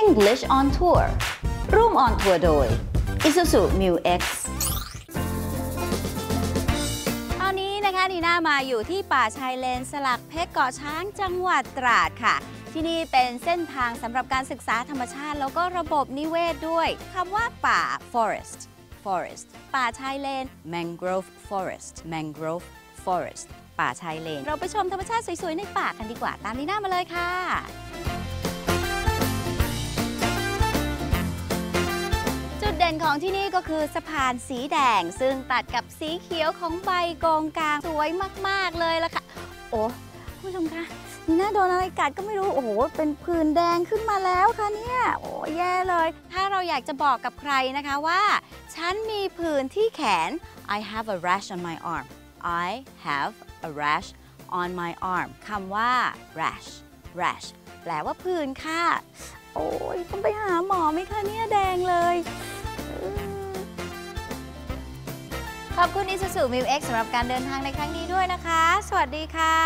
English on Tour ร่วม on tour โดย Isuzu Mu X ตอนนี้นะคะนีน่ามาอยู่ที่ป่าชายเลนสลักเพชรเกาะช้างจังหวัดตราดค่ะ ที่นี่เป็นเส้นทางสำหรับการศึกษาธรรมชาติ แล้วก็ระบบนิเวศด้วยคำว่าป่า forest forest ป่าชายเลน mangrove forest mangrove forest ป่าชายเลน เราไปชมธรรมชาติสวยๆ ในป่ากันดีกว่า ตามนีน่ามาเลยค่ะ นของที่นี่ก็คือสะพานสีแดง ซึ่งตัดกับสีเขียวของใบกองกลางสวยมาก ๆ เลยล่ะค่ะ โอ้คุณผู้ชมคะนี่น่าโดนอะไรกัดก็ไม่รู้ โอ้โห เป็นผื่นแดงขึ้นมาแล้วค่ะเนี่ย โอ้แย่เลย ถ้าเราอยากจะบอกกับใครนะคะว่า ฉันมีผื่นที่แขน I have a rash on my arm I have a rash on my arm คำว่า rash rash แปลว่าผื่นค่ะ โอ้ยต้องไปหาหมอไหมคะเนี่ยแดงเลย ขอบคุณ Isuzu Mu X สำหรับการเดินทางในครั้งนี้ด้วยนะคะ สวัสดีค่ะ